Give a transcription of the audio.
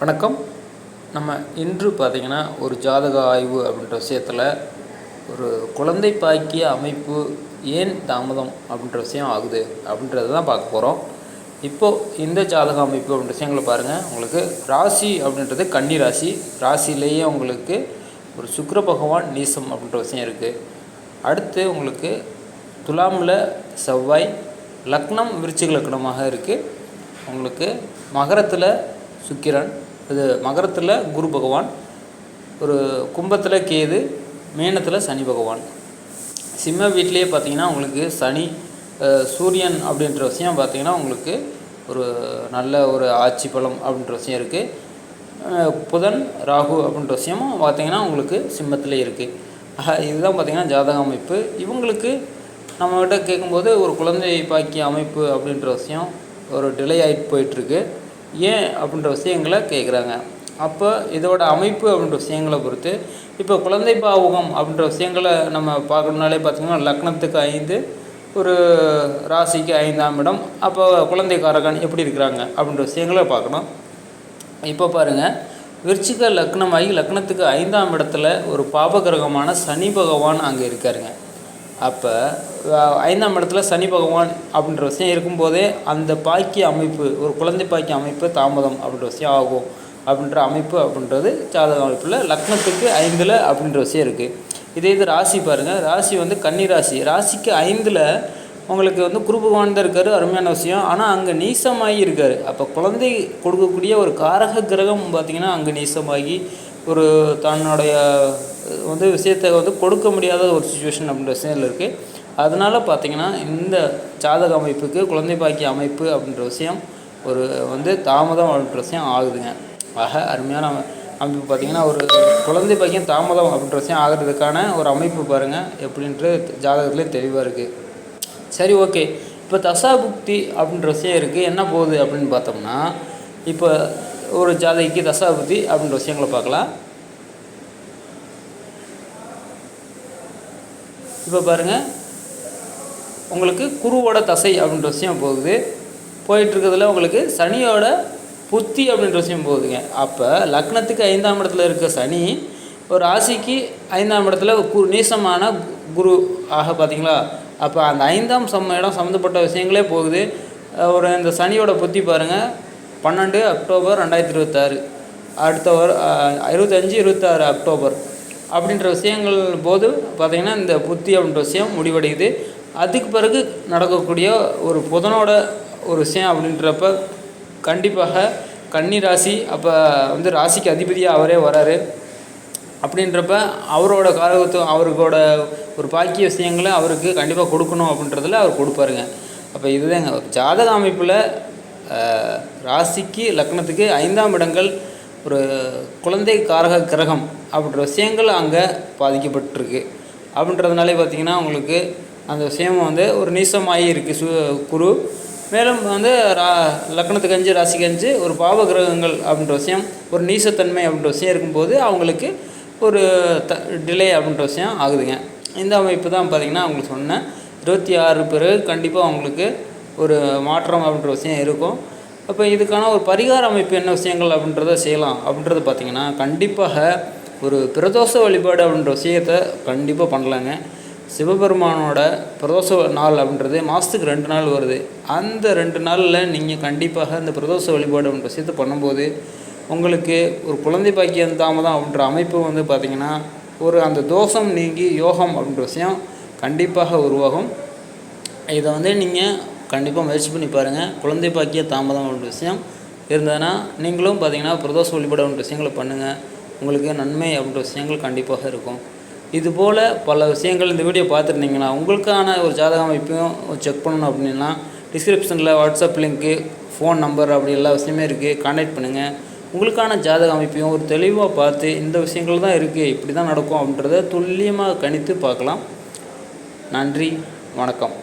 வணக்கம். நம்ம இன்று பார்த்திங்கன்னா ஒரு ஜாதக ஆய்வு அப்படின்ற விஷயத்தில் ஒரு குழந்தை பாக்கிய அமைப்பு ஏன் தாமதம் அப்படின்ற விஷயம் ஆகுது அப்படின்றத தான் பார்க்க போகிறோம் இப்போது இந்த ஜாதக அமைப்பு அப்படின்ற விஷயங்களை பாருங்கள் உங்களுக்கு ராசி அப்படின்றது கன்னி ராசி. ராசியிலேயே உங்களுக்கு ஒரு சுக்கர பகவான் நீசம் அப்படின்ற விஷயம் இருக்குது அடுத்து உங்களுக்கு துலாமில் செவ்வாய் லக்னம் விருச்சிக லக்னமாக இருக்குது உங்களுக்கு மகரத்தில் சுக்கிரன் இது மகரத்தில் குரு பகவான் ஒரு கும்பத்தில் கேது மேனத்தில் சனி பகவான். சிம்ம வீட்லேயே பார்த்தீங்கன்னா உங்களுக்கு சனி சூரியன் அப்படின்ற விஷயம் பார்த்தீங்கன்னா உங்களுக்கு ஒரு நல்ல ஒரு ஆட்சி பலம் அப்படின்ற விஷயம் இருக்குது புதன் ராகு அப்படின்ற விஷயமும் பார்த்தீங்கன்னா உங்களுக்கு சிம்மத்தில் இருக்குது இதுதான் பார்த்திங்கன்னா ஜாதக அமைப்பு. இவங்களுக்கு நம்மகிட்ட கேட்கும்போது ஒரு குழந்தை பாக்கிய அமைப்பு அப்படின்ற விஷயம் ஒரு டிலே ஆகிட்டு போயிட்டுருக்கு ஏன் அப்படின்ற விஷயங்களை கேட்குறாங்க அப்போ இதோட அமைப்பு அப்படின்ற விஷயங்களை பொறுத்து இப்போ குழந்தை பாவகம் அப்படின்ற விஷயங்களை நம்ம பார்க்கணுனாலே பார்த்திங்கன்னா லக்னத்துக்கு ஐந்து ஒரு ராசிக்கு ஐந்தாம் இடம். அப்போ குழந்தைக்காரகன் எப்படி இருக்கிறாங்க அப்படின்ற விஷயங்களை பார்க்கணும். இப்போ பாருங்கள் விருச்சிக லக்னமாகி லக்னத்துக்கு ஐந்தாம் இடத்துல ஒரு பாபகிரகமான சனி பகவான் அங்கே இருக்காருங்க. அப்போ ஐந்தாம் இடத்துல சனி பகவான் அப்படின்ற விஷயம் இருக்கும்போதே அந்த பாக்கிய அமைப்பு ஒரு குழந்தை பாக்கிய அமைப்பு தாமதம் அப்படின்ற விஷயம் ஆகும். அப்படின்ற அமைப்பு அப்படின்றது ஜாதக அமைப்பில் லக்னத்துக்கு ஐந்தில் அப்படின்ற விஷயம் இருக்குது இதே இது ராசி பாருங்கள் ராசி வந்து கன்னி ராசி. ராசிக்கு ஐந்தில் உங்களுக்கு வந்து குரு பகவான் தான் இருக்கார். அருமையான விஷயம். ஆனால் அங்கே நீசமாகி இருக்கார். அப்போ குழந்தை கொடுக்கக்கூடிய ஒரு காரக கிரகம் பார்த்திங்கன்னா அங்கே நீசமாகி ஒரு தன்னுடைய வந்து விஷயத்தை வந்து கொடுக்க முடியாத ஒரு சுச்சுவேஷன் அப்படின்ற விஷயம் இருக்குது அதனால் பார்த்திங்கன்னா இந்த ஜாதக அமைப்புக்கு குழந்தை பாக்கிய அமைப்பு அப்படின்ற விஷயம் ஒரு வந்து தாமதம் அப்படின்ற விஷயம் ஆகுதுங்க. ஆக அருமையான அமைப்பு பார்த்திங்கன்னா ஒரு குழந்தை பாக்கியம் தாமதம் அப்படின்ற விஷயம் ஆகிறதுக்கான ஒரு அமைப்பு பாருங்கள் எப்படின்ட்டு ஜாதகத்துலேயே தெளிவாக இருக்குது சரி ஓகே. இப்போ தசாபுக்தி அப்படின்ற விஷயம் இருக்குது என்ன போகுது அப்படின்னு பார்த்தோம்னா இப்போ ஒரு ஜாதகிக்கு தசாபுக்தி அப்படின்ற விஷயங்களை பார்க்கலாம். இப்போ பாருங்கள் உங்களுக்கு குருவோட தசை அப்படின்ற விஷயம் போகுது. போயிட்டுருக்கிறதுல உங்களுக்கு சனியோட புத்தி அப்படின்ற விஷயம் போகுதுங்க. அப்போ லக்னத்துக்கு ஐந்தாம் இடத்துல இருக்க சனி ஒரு ராசிக்கு ஐந்தாம் இடத்துல கு நீசமான குரு ஆக பார்த்தீங்களா அப்போ அந்த ஐந்தாம் சம்ம இடம் சம்மந்தப்பட்ட விஷயங்களே போகுது. ஒரு இந்த சனியோட புத்தி பாருங்கள் பன்னெண்டு அக்டோபர் ரெண்டாயிரத்தி இருபத்தாறு. அடுத்த வர இருபத்தஞ்சி இருபத்தாறு அக்டோபர். அப்படின்ற விஷயங்கள் போது பார்த்திங்கன்னா இந்த புத்தி அப்படின்ற விஷயம் முடிவடையுது. அதுக்கு பிறகு நடக்கக்கூடிய ஒரு புதனோட ஒரு விஷயம் அப்படின்றப்ப கண்டிப்பாக கன்னி ராசி அப்போ வந்து ராசிக்கு அதிபதியாக அவரே வராரு. அப்படின்றப்ப அவரோட காரகத்துவம் அவருக்கோட ஒரு பாக்கிய விஷயங்களை அவருக்கு கண்டிப்பாக கொடுக்கணும் அப்படின்றதில் அவர் கொடுப்பாருங்க. அப்போ இதுதாங்க. ஜாதக அமைப்பில் ராசிக்கு லக்னத்துக்கு ஐந்தாம் இடங்கள் ஒரு குழந்தை காரக கிரகம் அப்படின்ற விஷயங்கள் அங்கே பாதிக்கப்பட்டிருக்கு. அப்படின்றதுனாலே பார்த்தீங்கன்னா உங்களுக்கு அந்த விஷயம் வந்து ஒரு நீசமாகி இருக்குது சு குரு. மேலும் வந்து ரா லக்னத்துக்கு அஞ்சு ராசிக்கு அஞ்சு ஒரு பாவ கிரகங்கள் அப்படின்ற விஷயம் ஒரு நீசத்தன்மை அப்படின்ற விஷயம் இருக்கும்போது அவங்களுக்கு ஒரு த டிலே அப்படின்ற விஷயம் ஆகுதுங்க. இந்த அமைப்பு தான் பார்த்திங்கன்னா அவங்களுக்கு சொன்னேன். இருபத்தி ஆறு பிறகு கண்டிப்பாக அவங்களுக்கு ஒரு மாற்றம் அப்படின்ற விஷயம் இருக்கும். அப்போ இதுக்கான ஒரு பரிகார அமைப்பு என்ன விஷயங்கள் அப்படின்றத செய்யலாம். அப்படின்றது பார்த்திங்கன்னா கண்டிப்பாக ஒரு பிரதோஷ வழிபாடு அப்படின்ற விஷயத்தை கண்டிப்பாக பண்ணலாங்க. சிவபெருமானோட பிரதோஷ நாள் அப்படின்றது மாதத்துக்கு ரெண்டு நாள் வருது. அந்த ரெண்டு நாளில் நீங்கள் கண்டிப்பாக அந்த பிரதோஷ வழிபாடு அப்படின்ற விஷயத்தை பண்ணும்போது உங்களுக்கு ஒரு குழந்தை பாக்கியம் தாமதம் அப்படின்ற அமைப்பு வந்து பார்த்திங்கன்னா ஒரு அந்த தோஷம் நீங்கி யோகம் அப்படின்ற விஷயம் கண்டிப்பாக உருவாகும். இதை வந்து நீங்கள் கண்டிப்பாக முயற்சி பண்ணி பாருங்கள் குழந்தை பாக்கிய தாமதம் அப்படின்ற விஷயம். இருந்ததுன்னா நீங்களும் பார்த்தீங்கன்னா பிரதோஷ வழிபாடு அப்படின்ற விஷயங்களை பண்ணுங்கள் உங்களுக்கு நன்மை அப்படின்ற விஷயங்கள் கண்டிப்பாக இருக்கும். இதுபோல் பல விஷயங்கள் இந்த வீடியோ பார்த்துருந்தீங்கன்னா உங்களுக்கான ஒரு ஜாதக அமைப்பையும் செக் பண்ணணும் அப்படின்னா டிஸ்கிரிப்ஷனில் வாட்ஸ்அப் லிங்க்கு ஃபோன் நம்பர் அப்படி எல்லா விஷயமே இருக்குது கான்டாக்ட் பண்ணுங்கள் உங்களுக்கான ஜாதக அமைப்பையும் ஒரு தெளிவாக பார்த்து இந்த விஷயங்கள் தான் இருக்குது இப்படி தான் நடக்கும் அப்படின்றத துல்லியமாக கணித்து பார்க்கலாம். நன்றி வணக்கம்.